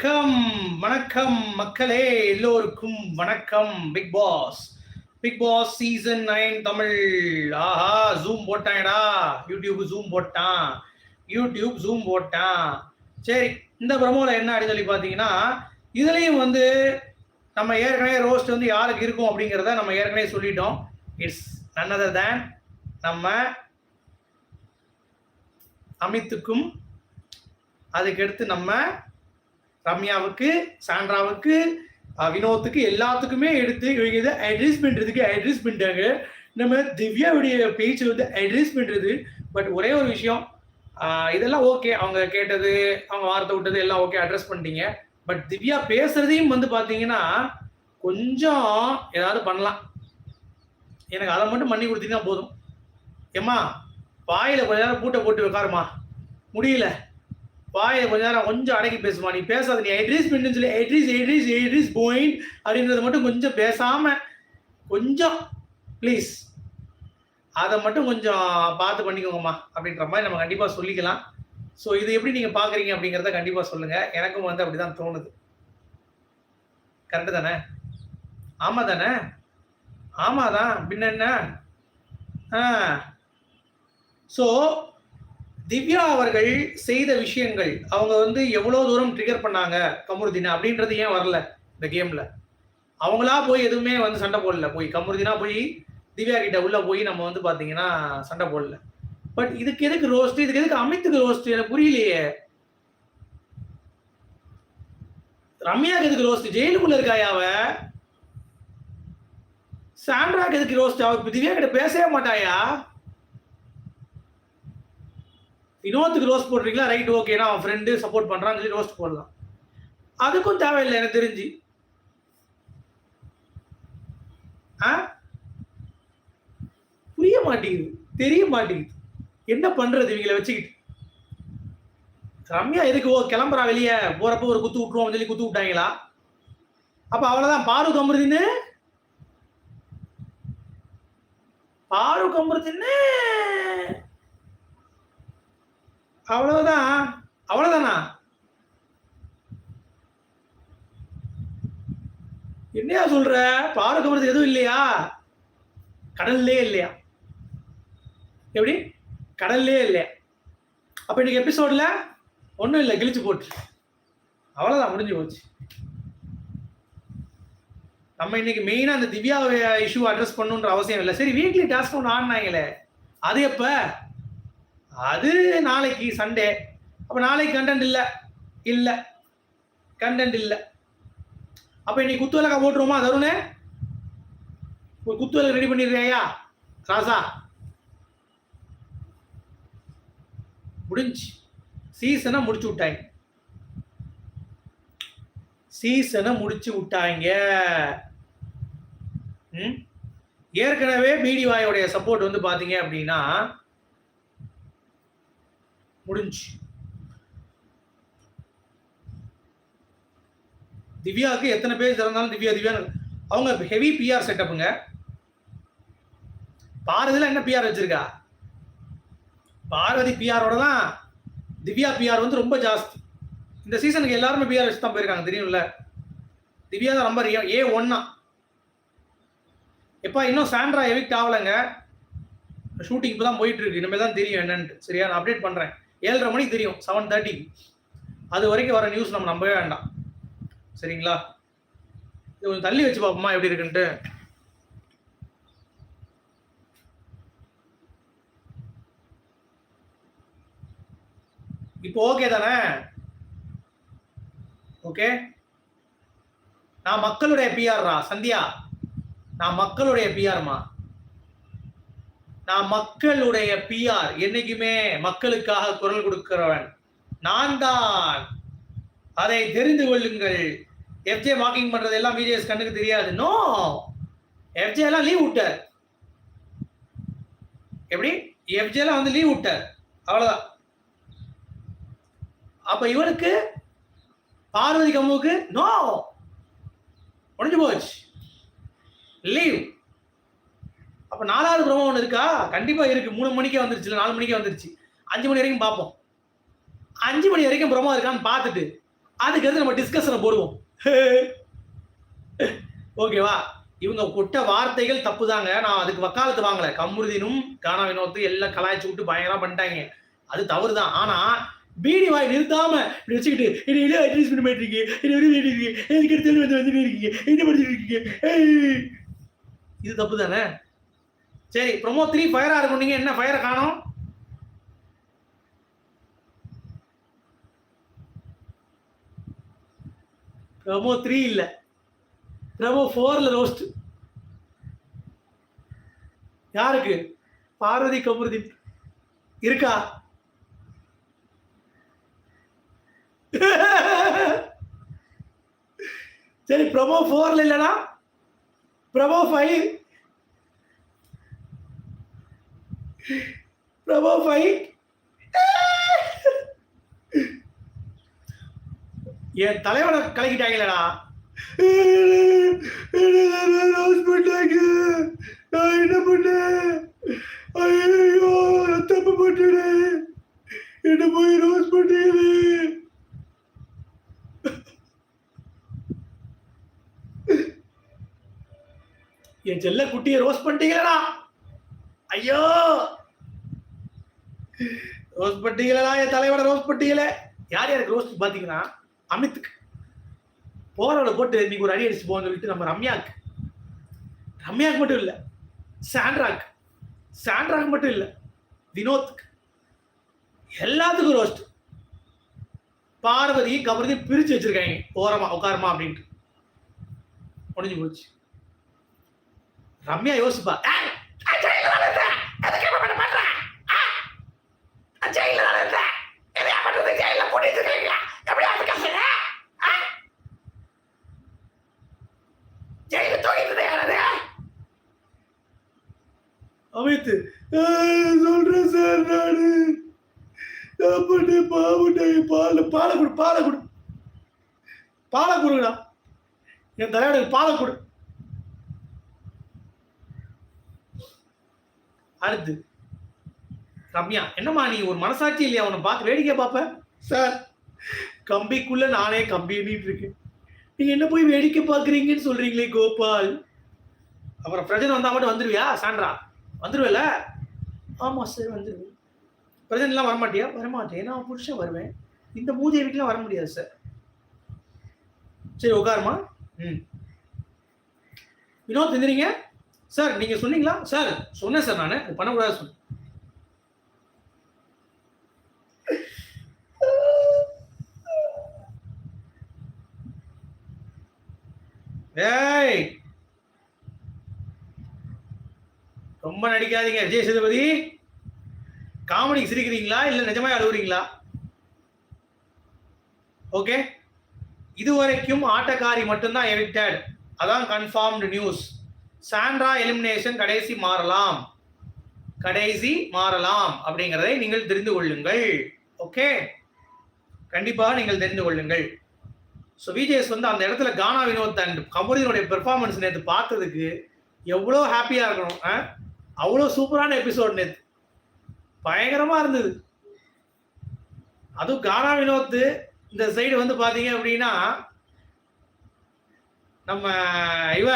வணக்கம் வணக்கம் மக்களே எல்லோருக்கும் வணக்கம் big boss big boss season nine Tamil. ஆஹா ஜூம் போட்டாங்கடா யூடியூப் ஜூம் போட்டான். யூடியூப் ஜூம் போட்டான். சரி இந்த பிரமோவில் என்ன அப்படின்னு சொல்லி பார்த்தீங்கன்னா இதுலேயும் வந்து நம்ம ஏற்கனவே ரோஸ்ட் வந்து யாருக்கு இருக்கும் அப்படிங்கிறத நம்ம ஏற்கனவே சொல்லிட்டோம். இட்ஸ் நன்னதர் other தேன் நம்ம அமித்துக்கும் அதுக்கடுத்து நம்ம ரம்யாவுக்கு சாண்ட்ராவுக்கு வினோத்துக்கு எல்லாத்துக்குமே எடுத்து இவங்க இதை அட்ரஸ் பண்ணுறதுக்கு அட்ரஸ் பண்ணிட்டாங்க நம்ம திவ்யாவுடைய பேச்சு வந்து அட்ரஸ் பண்ணுறது பட் ஒரே ஒரு விஷயம் இதெல்லாம் ஓகே அவங்க கேட்டது அவங்க வார்த்தை விட்டது எல்லாம் ஓகே அட்ரஸ் பண்ணிட்டீங்க. பட் திவ்யா பேசுறதையும் வந்து பார்த்தீங்கன்னா கொஞ்சம் ஏதாவது பண்ணலாம். எனக்கு அதை மட்டும் பண்ணி கொடுத்தீங்கன்னா போதும். ஏம்மா வாயில கொஞ்ச நேரம் பூட்டை போட்டு வைக்காருமா முடியல. வாயை கொஞ்ச நேரம் கொஞ்சம் அடக்கி பேசுமா நீ பேசாத நீ எட்ரிஸ் பண்ணுன்னு சொல்லி எட்ரிஸ் எட்ரிஸ் எட்ரிஸ் போயிண்ட் அப்படின்றத மட்டும் கொஞ்சம் பேசாம கொஞ்சம் ப்ளீஸ் அதை மட்டும் கொஞ்சம் பார்த்து பண்ணிக்கோங்கம்மா அப்படின்ற மாதிரி நம்ம கண்டிப்பாக சொல்லிக்கலாம். ஸோ இது எப்படி நீங்கள் பார்க்குறீங்க அப்படிங்கிறத கண்டிப்பாக சொல்லுங்கள் எனக்கும் வந்து அப்படி தான் தோணுது. கரெக்டு தானே? ஆமாம் தானே? ஆமாம் தான் பின்ன என்ன? ஆ. ஸோ திவ்யா அவர்கள் செய்த விஷயங்கள் அவங்க வந்து எவ்வளோ தூரம் ட்ரிகர் பண்ணாங்க கமருதீனா அப்படின்றது ஏன் வரல இந்த கேமில் அவங்களா போய் எதுவுமே வந்து சண்டை போடல. போய் கமருதீனா போய் திவ்யா கிட்ட உள்ள போய் நம்ம வந்து பார்த்தீங்கன்னா சண்டை போடல. பட் இதுக்கு எதுக்கு ரோஸ்ட் இதுக்கு எதுக்கு அமித்துக்கு ரோஸ்ட் எனக்கு புரியலையே. ரம்யாக்கு எதுக்கு ரோஸ்ட் ஜெயிலுக்குள்ள இருக்காயா அவ? சாண்ட்ராக்கு எதுக்கு ரோஸ்ட் அவ திவ்யா கிட்ட பேசவே மாட்டாயா? வினோத்துக்கு ரோஸ்ட் போடுறீங்களா? ரைட் ஓகேனா அவன் ஃப்ரெண்டு சப்போர்ட் பண்ணுறான்னு சொல்லி ரோஸ்ட் போடலாம். அதுக்கும் தேவையில்லை எனக்கு தெரிஞ்சு. ஆ? புரிய மாட்டேங்குது. தெரிய மாட்டேங்குது. என்ன பண்ணுறது இவங்களை வச்சுக்கிட்டு? ரம்யா எதுக்கு ஓ கிளம்புறா வெளியே. போகிறப்ப ஒரு குத்து விட்ருவோம் சொல்லி குத்து விட்டாங்களா? அப்போ அவ்வளோதான் பாரு கம்புறதுன்னு பாரு கம்புறதுன்னு அவ்வளவுதான். அவ்வளவுதானா? என்னையா சொல்ற? பாரு கம்புறது எதுவும் இல்லையா? கடல்லே இல்லையா? எப்படி? கடல்லே இல்லையா? அப்ப இன்னைக்கு எபிசோட்ல ஒன்றும் இல்லை கிழிச்சு போட்டு. அவ்வளோதான் முடிஞ்சு போச்சு. நம்ம இன்னைக்கு மெயினாக அந்த திவ்யா இஷ்யூ அட்ரஸ் பண்ணுன்ற அவசியம் இல்லை. சரி வீக்லி டாஸ்க் ஒன்று ஆடினாங்களே அது எப்போ? அது நாளைக்கு சண்டே அப்போ நாளைக்கு கண்டென்ட் இல்லை. இல்லை. கண்டென்ட் இல்லை. அப்போ இன்னைக்கு குத்துவிளக்கா போட்டுருவோமா தருணே? ஒரு குத்துவிளக்கு ரெடி பண்ணிடுறியா ராசா? முடிஞ்சு. சீசனை முடிச்சு விட்டாங்க சீசனை முடிச்சு விட்டாங்க ம்? ஏற்கனவே பிடிவாயோடைய சப்போர்ட் வந்து பார்த்தீங்க அப்படின்னா முடிஞ்சு. திவ்யாவுக்கு எத்தனை பேர் திறந்தாலும் திவ்யா திவ்யா அவங்க ஹெவி பிஆர் செட்டப்புங்க பாரதியில் என்ன பிஆர் வச்சிருக்கா? பார்வதி பிஆரோட தான் திவ்யா பிஆர் வந்து ரொம்ப ஜாஸ்தி. இந்த சீசனுக்கு எல்லாருமே பிஆர் வச்சு தான் போயிருக்காங்க தெரியும்ல? திவ்யா தான் ரொம்ப ஏ ஒன்னா எப்பா இன்னும் சாண்ட்ரா எவிக்ட் ஆகலைங்க. ஷூட்டிங் இப்போ தான் போயிட்டு இருக்கு இனிமேல் தான் தெரியும் என்னன்ட்டு. சரியா? நான் அப்டேட் பண்ணுறேன் ஏழரை மணிக்கு தெரியும் செவன் தேர்ட்டி அது வரைக்கும் வர நியூஸ் நம்ம நம்பவே வேண்டாம். சரிங்களா? இது கொஞ்சம் தள்ளி வச்சு பார்ப்போமா எப்படி இருக்குன்ட்டு? இப்போ ஓகே தானே? ஓகே நான் மக்களுடைய பிஆர்ரா சந்தியா? நான் மக்களுடைய பிஆர்மா நான் மக்களுடைய பிஆர் என்னைக்குமே மக்களுக்காக குரல் கொடுக்கிறவன். நான் தான் அதை தெரிந்து கொள்ளுங்கள். எஃப்ஜே வாக்கிங் பண்றது எல்லாம் விஜேஎஸ் கண்ணுக்கு தெரியாது. நோ எஃப்ஜே எல்லாம் லீவ் விட்டார். எப்படி? எஃப்ஜே எல்லாம் வந்து லீவ் விட்டார். அவ்வளவுதான். அப்ப இவனுக்கு பார்வதி கம்முக்கு நோ முடிஞ்சு போச்சு. லீவ் அப்ப நாலாவது ப்ரோமோ ஒன்று இருக்கா கண்டிப்பா இருக்கு மூணு மணிக்கே வந்துருச்சு இல்லை நாலு மணிக்கே வந்துருச்சு அஞ்சு மணி வரைக்கும் பார்ப்போம் அஞ்சு மணி வரைக்கும் ப்ரோமோ இருக்கான்னு பார்த்துட்டு அதுக்கடுத்து நம்ம டிஸ்கஷனை போடுவோம் ஓகேவா இவங்க கொட்ட வார்த்தைகள் தப்பு தாங்க நான் அதுக்கு வக்காலத்து வாங்கல கம்முருதினும் கானா வினோத்து எல்லாம் கலாய்ச்சி விட்டு பயங்கரமா பண்ணிட்டாங்க அது தவறு தான் ஆனா பீடி வாய் நிறுத்தாம இப்படி வச்சுக்கிட்டு என்ன என்ன அட்ரஸ் பண்ணிட்டு இருக்கீங்க என்ன வந்து இருக்கீங்க இதுக்கு எடுத்து வந்து வந்துட்டு இருக்கீங்க என்ன படிச்சுட்டு இருக்கீங்க இது தப்பு தானே சரி ப்ரொமோ த்ரீ ஃபயராக இருக்கும். நீங்க என்ன ஃபயரை காணும்? ப்ரொமோ த்ரீ இல்லை. ப்ரொமோ ஃபோர்ல ரோஸ்ட் யாருக்கு? பார்வதி கபூர்தி இருக்கா? சரி ப்ரமோ ஃபோரில் இல்லைனா ப்ரமோ ஃபைவ் ப்ரொமோ ஃபைவ் என் தலைவனை கலக்கிட்டாங்களடா. ரோஸ் பண்ணாங்க நான் என்ன பண்ணேன்? ஐயோ நான் தப்பு பண்ணிட்டேன் என்ன போய் ரோஸ் பண்ணீங்களே என் செல்ல குட்டியை ரோஸ் பண்ணிட்டீங்களா ஐயோ! ரோஸ் பண்ணிட்டீங்களா என் தலைவர ரோஸ் பட்டியல. யார் யாருக்கு ரோஸ் பாத்தீங்கன்னா அமித்துக்கு. போறவளை போட்டு இன்னைக்கு ஒரு அடி அடிச்சு போன்னு சொல்லிட்டு நம்ம ரம்யாக்கு. ரம்யாக்கு மட்டும் இல்ல சாண்ட்ராக்கு. சாண்ட்ராக்கு மட்டும் இல்ல வினோத்துக்கு. எல்லாத்துக்கும் ரோஸ்ட் பார்வதியும் கபரதி பிரிச்சு வச்சிருக்காங்க. ஓரமா உட்காரமா அப்படின்ட்டு. முடிஞ்சு போச்சு. ரம்யா யோசிப்பா "ஏய், நான் ஜெயில்ல தானே இருந்தேன். எதுக்கு இப்ப பண்ண மாட்டேன்? ஆ? நான் ஜெயில்ல தானே இருந்தேன். எதையா பண்றது? ஜெயில்ல பூட்டிட்டு இருக்கீங்க. எப்படியா அது கஷ்டம்? ஆ? ஜெயில தூக்கிட்டு யாரது அமித் சொல்றேன் சார் நானு நான் பண்ண பாவட்டாய் பால் பாலை கொடு பாலை கொடு பாலை கொடுங்கடா என் தலைவனுக்கு பாலை கொடு. அடுத்து ரம்யா என்னம்மா நீ ஒரு மனசாட்சி இல்லையா? உன்னை பார்த்து வேடிக்கை பார்ப்ப? சார். கம்பிக்குள்ள நானே கம்பி எண்ணிட்டு இருக்கேன். நீங்க என்ன போய் வேடிக்கை பார்க்குறீங்கன்னு சொல்றீங்களே கோபால்? அப்புறம் பிரஜன் வந்தா மட்டும் வந்துருவியா சாண்ட்ரா? வந்துருவேல ஆமா சார் வந்துருவேன். பிரஜன்லாம் வரமாட்டியா? வரமாட்டேன். நான் புருஷன் வருவேன். இந்த மூஜை வீட்டுலாம் வர முடியாது சார். சரி உட்காருமா ம். வினோத் எந்திரிங்க. சார் நீங்க சொன்னீங்களா? சார் சொன்னேன் சார் நான். அது பண்ணக்கூடாது சொன்னேன் ஏய்! ரொம்ப நடிக்காதீங்க விஜய் சேதுபதி. காமெடிக்கு சிரிக்கிறீங்களா? இல்லை நிஜமாக அழுவுறீங்களா? ஓகே. இதுவரைக்கும் ஆட்டக்காரி மட்டும்தான் எவிக்டட் அதான் கன்ஃபார்ம்டு நியூஸ் சாண்ட்ரா எலிமினேஷன் கடைசி மாறலாம். கடைசி மாறலாம் அப்படிங்கிறதை நீங்கள் தெரிந்து கொள்ளுங்கள். ஓகே கண்டிப்பாக நீங்கள் தெரிந்து கொள்ளுங்கள். ஸோ விஜேஎஸ் வந்து அந்த இடத்துல கானா வினோத் அண்ட் கமருதனுடைய பெர்ஃபார்மன்ஸ் நேற்று பார்த்ததுக்கு எவ்வளோ ஹாப்பியாக இருக்கணும் ஆ? அவ்வளோ சூப்பரான எபிசோட் நேற்று பயங்கரமாக இருந்தது. அதுவும் கானா வினோத் இந்த சைடு வந்து பார்த்தீங்க அப்படின்னா நம்ம இவ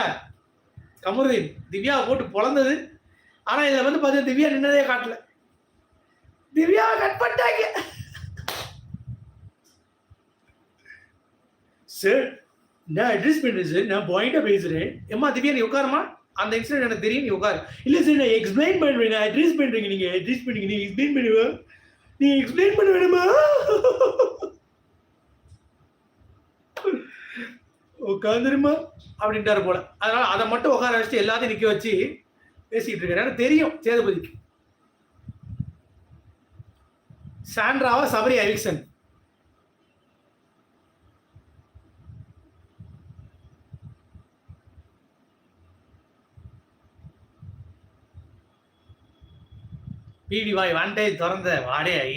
கமருதீன் திவ்யா போட்டு பொழந்தது. ஆனால் இதில் வந்து பார்த்தீங்கன்னா திவ்யா நின்னதே காட்டல. திவ்யா கட் பண்ணிட்டாங்க. சார் நான் அட்ரஸ் பண்ணுறேன் சார் நான் பாயிண்டாக பேசுகிறேன் ஏம்மா திவ்யா நீ உட்காரமா அந்த இன்சிடென்ட் எனக்கு தெரியும் நீ உட்காரு. இல்லை சார் நான் எக்ஸ்பிளைன் பண்ணுறேன். நான் அட்ரஸ் பண்ணுறீங்க. நீங்கள் அட்ரஸ் பண்ணுங்க நீங்கள் எக்ஸ்பிளைன் பண்ணுவா நீ எக்ஸ்பிளைன் பண்ண வேணுமா உட்காந்துருமா அப்படின்ட்டாரு போல. அதனால அதை மட்டும் உட்கார வச்சுட்டு எல்லாத்தையும் நிக்க வச்சு பேசிட்டு இருக்காரு. தெரியும் சேதுபதிக்கு. சாண்ட்ராவா சபரி எரிக்சன் பிடி வாய் வாண்டேஜ் திறந்த வாடே ஐ.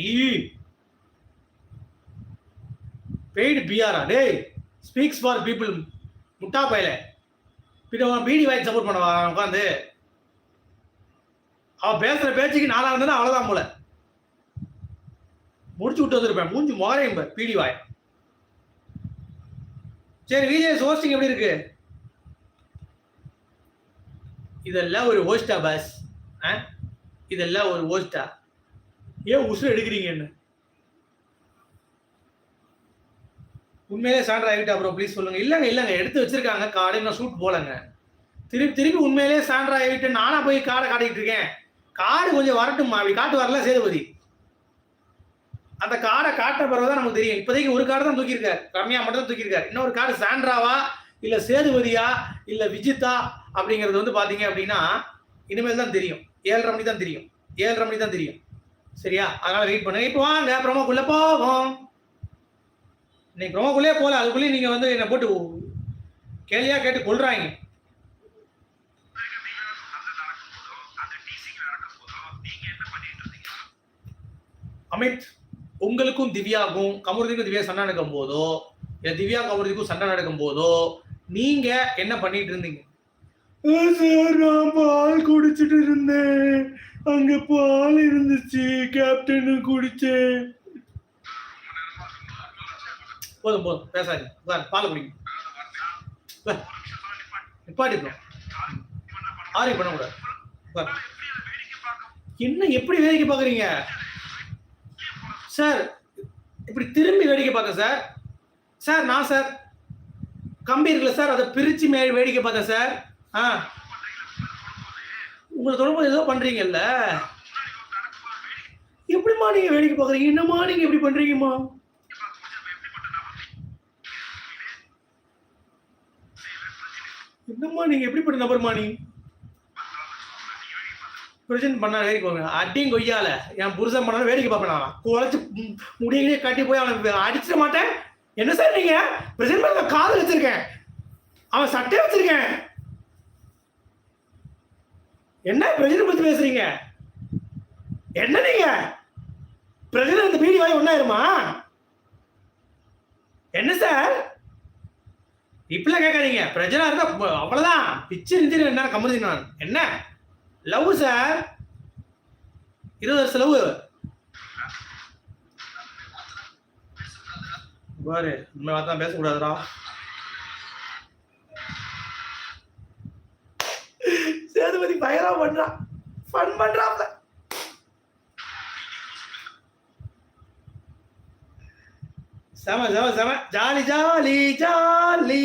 பெய்டு பிஆரா டேய். ஸ்பீக்ஸ் ஃபார் பீப்புள் முட்டா பயில பின்ன பீடி வாய்க்கு சப்போர்ட் பண்ணவா? உட்காந்து அவன் பேசுற பேச்சுக்கு நானா இருந்தா அவ்வளவுதான் போல. முடிச்சு விட்டு வந்திருப்பேன். மூஞ்சி முகரையும் பீடி வாய். சரி விஜய் ஹோஸ்டிங் எப்படி இருக்கு? இதெல்லாம் ஒரு ஹோஸ்டா பாஸ் ஆ? இதெல்லாம் ஒரு ஹோஸ்டா ஏன் உசுறு எடுக்கிறீங்கன்னு? உண்மையிலே சாண்டர் ஆகிட்டா ப்ரோ ப்ளீஸ் சொல்லுங்க. இல்லைங்க இல்லைங்க எடுத்து வச்சிருக்காங்க. கார்டு நான் ஷூட் போலங்க திருப்பி திருப்பி உண்மையிலே சாண்டர் ஆகிட்டு நானா போய் காடை காட்டிட்டு இருக்கேன். காடு கொஞ்சம் வரட்டும் அப்படி காட்டு வரல சேதுபதி. அந்த காடை காட்ட பிறகுதான் நமக்கு தெரியும். இப்போதைக்கு ஒரு கார்டு தான் தூக்கியிருக்காரு ரம்யா மட்டும் தான் தூக்கியிருக்காரு. இன்னொரு கார்டு சாண்ட்ராவா இல்ல சேதுபதியா இல்ல விஜிதா அப்படிங்கிறது வந்து பாத்தீங்க அப்படின்னா இனிமேல் தான் தெரியும். ஏழரை மணி தான் தெரியும். ஏழரை மணி தான் தெரியும். சரியா? அதனால வெயிட் பண்ணுங்க. இப்போ வாங்க ப்ரோமோக்குள்ள போவோம். இன்னைக்கு ப்ரோமோக்குள்ளே போல அதுக்குள்ளேயே நீங்கள் வந்து என்னை போட்டு கேள்வியாக கேட்டு கொள்றாங்க அமித் உங்களுக்கும் திவ்யாவுக்கும் கமருதிக்கும் திவ்யா சண்டை நடக்கும் போதோ இல்லை திவ்யா கமருதிக்கும் சண்டை நடக்கும் போதோ நீங்க என்ன பண்ணிட்டு இருந்தீங்க? சார் நான் பால் குடிச்சிட்டு இருந்தேன். அங்க பால் இருந்துச்சு கேப்டன் குடிச்சேன். போதும் போதும். பேசாதீங்க. சார் பால் குடிங்க. நிப்பாட்டி ப்ரோ ஆரி பண்ணக்கூடாது. என்ன எப்படி வேடிக்கை பார்க்குறீங்க? சார் இப்படி திரும்பி வேடிக்கை பார்க்க சார். சார் நான் சார். கம்பி இருக்குல்ல சார் அதை பிரித்து மே வேடிக்கை பார்த்தேன் சார். ஆ. உங்களை தொடர்பு ஏதோ பண்ணுறீங்கல்ல எப்படிம்மா நீங்கள் வேடிக்கை பார்க்குறீங்க? என்னம்மா நீங்கள் எப்படி பண்ணுறீங்கம்மா என்னம்மா நீங்க எப்படிப்பட்ட நபர்மா நீ? பிரசன்ட் பண்ண வேடிக்கை போங்க. அடியும் கொய்யால. என் புருஷன் பண்ணாலும் வேடிக்கை பார்ப்பேன் நான். குழச்சி முடியலையே கட்டி போய் அவனை அடிச்சிட மாட்டேன். என்ன சார் நீங்க? பிரசன்ட் பண்ண காதல் வச்சிருக்கேன். அவன் சட்டை வச்சிருக்கேன். என்ன பிரசிடண்ட் பத்தி பேசுறீங்க? என்ன நீங்க? பிரசிடண்ட் இந்த பீடி வாய் ஒன்னாயிருமா என்ன சார்? இப்பெல்லாம் கேட்காதீங்க. பிரச்சனை இருந்தா அவ்வளவுதான். பிச்சு இருந்துச்சு என்ன கம்மதி நான் என்ன? Love sir? இருபது வருஷம் லவ். பாரு உண்மை தான் பேசக்கூடாதுடா. சேதுபதி பயரா பண்றான் ஃபன் பண்றாப்ல. செம செம செம. ஜாலி jolly jolly.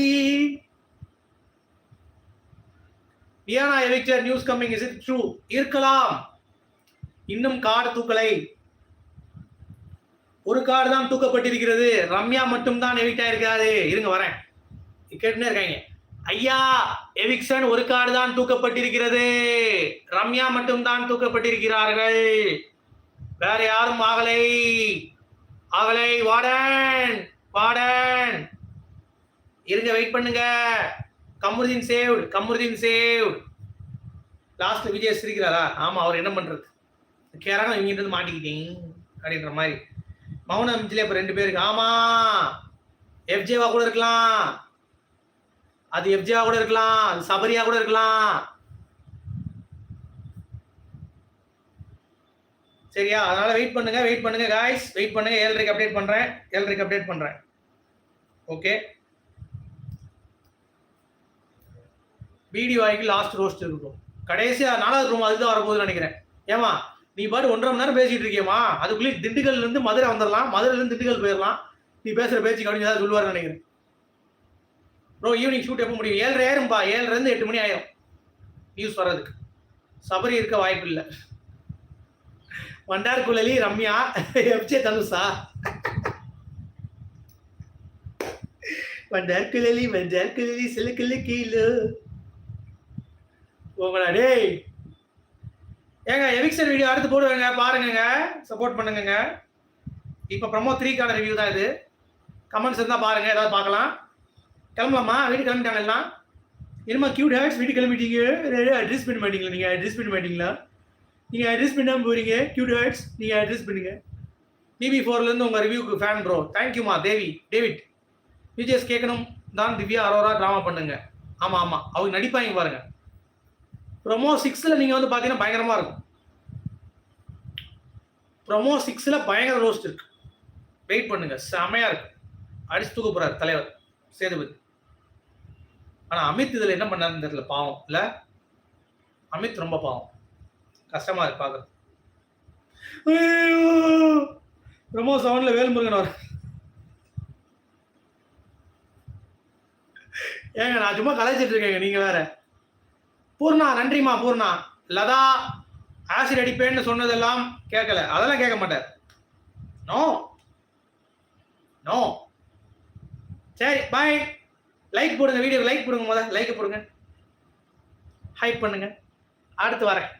Viyana evicted news coming is it true இருக்கலாம். இன்னும் கார்டு தூக்கலை. ஒரு கார்டு தான் தூக்கப்பட்டிருக்கிறது. ரம்யா மட்டும் தான் எவிக்ட் ஆயிருக்காது இருங்க வரேன். கேட்டுனே இருக்காங்க. ஐயா எவிக்சன் ஒரு கார்டு தான் தூக்கப்பட்டிருக்கிறது. ரம்யா மட்டும் தான் தூக்கப்பட்டிருக்கிறார்கள். வேற யாரும் ஆகலை. ஆகலை வாடன் வாடன். இருங்க வெயிட் பண்ணுங்க. Kamarudheen save Kamarudheen save. Last Vijay சிரிக்கிறாரா? ஆமா அவர் என்ன பண்றது? கேராக இவங்க இருந்து மாட்டிக்கிட்டீங்க அப்படின்ற மாதிரி. மௌன அமிச்சிலே இப்ப ரெண்டு பேருக்கு ஆமா. எஃப்ஜேவா கூட இருக்கலாம். அது எஃப்ஜேவா கூட இருக்கலாம். அது சபரியா கூட இருக்கலாம். சரியா? அதனால வெயிட் பண்ணுங்க வெயிட் பண்ணுங்க காய்ஸ் வெயிட் பண்ணுங்க ஏழரைக்கு அப்டேட் பண்றேன். ஏழரைக்கு அப்டேட் பண்றேன். ஓகே வீடியோ ஆகி லாஸ்ட் ரோஸ்ட் இருக்கும் கடைசியாக நாலாவது ரூம் அதுதான் வரப்போகுதுன்னு நினைக்கிறேன். ஏமா நீ பாட்டு ஒன்றரை மணி நேரம் பேசிட்டு இருக்கியம்மா. அதுக்குள்ளேயே திண்டுக்கல்ல இருந்து மதுரை வந்துடலாம் மதுரையில இருந்து திண்டுக்கல் போயிடலாம் நீ பேசுற பேச்சு கவனிச்சு ஏதாவது சொல்லுவாருன்னு நினைக்கிறேன். ப்ரோ ஈவினிங் ஷூட் எப்போ முடியும்? ஏழரை ஆயிரும்பா ஏழரை இருந்து எட்டு மணி ஆயிரும். நியூஸ் வர்றதுக்கு. சபரி இருக்க வாய்ப்பு இல்லை வண்டார் குழலி ரம்யா எப்ஜே தனுஷா? வண்டார் குழலி வண்டார் குழலி சிலுக்குள்ள கீழே. போங்கடா டேய். ஏங்க எவிக்சன் வீடியோ அடுத்து போடுவேங்க பாருங்கங்க சப்போர்ட் பண்ணுங்கங்க. இப்போ ப்ரமோ த்ரீக்கான ரிவ்யூ தான் இது. கமெண்ட்ஸ் இருந்தால் பாருங்க ஏதாவது பார்க்கலாம். கிளம்பலாமா? வீட்டு கிளம்பிட்டாங்க எல்லாம் என்னமா கியூட் ஹேட்ஸ் வீட்டு கிளம்பிட்டீங்க அட்ரஸ் பண்ண மாட்டீங்களா நீங்கள் அட்ரஸ் பண்ண மாட்டீங்களா நீங்கள் அட்ரஸ் பண்ணாமல் போறீங்க. கியூட் ஹர்ட்ஸ் நீங்கள் அட்ரஸ் பண்ணுங்க. பிபி ஃபோர்லேருந்து உங்கள் ரிவ்யூக்கு ஃபேன் ப்ரோ தேங்க்யூமா தேவி. டேவிட் விஜயஸ் கேட்கணும் தான் திவ்யா அரோரா ட்ராமா பண்ணுங்க. ஆமாம் ஆமாம் அவங்க நடிப்பாங்க பாருங்க. ப்ரொமோ சிக்ஸில் நீங்கள் வந்து பார்த்தீங்கன்னா பயங்கரமாக இருக்கும். ப்ரொமோ சிக்ஸில் பயங்கர ரோஸ்ட் இருக்கு. வெயிட் பண்ணுங்க. செமையாக இருக்கு. அடிச்சு தூக்க போறாரு தலைவர் சேதுபதி. ஆனா அமித் இதுல என்ன பண்ணாருன்னு தெரியல பாவம். இல்ல? அமித் ரொம்ப பாவம். கஷ்டமா இருக்கு பாக்குறது பிரமோ சவுண்ட்ல வேல்முருகன் வர. ஏங்க நான் சும்மா கலாய்ச்சிட்டு இருக்கேங்க நீங்க வேற. பூர்ணா நன்றிமா பூர்ணா. லதா ஆசிட் அடிப்பேன்னு சொன்னதெல்லாம் கேட்கல அதெல்லாம் கேட்க மாட்டார். நோ நோ சரி பாய் லைக் போடுங்க வீடியோ லைக் போடுங்க முதல்ல. லைக் போடுங்க. ஹைப் பண்ணுங்க. அடுத்து வரேன்.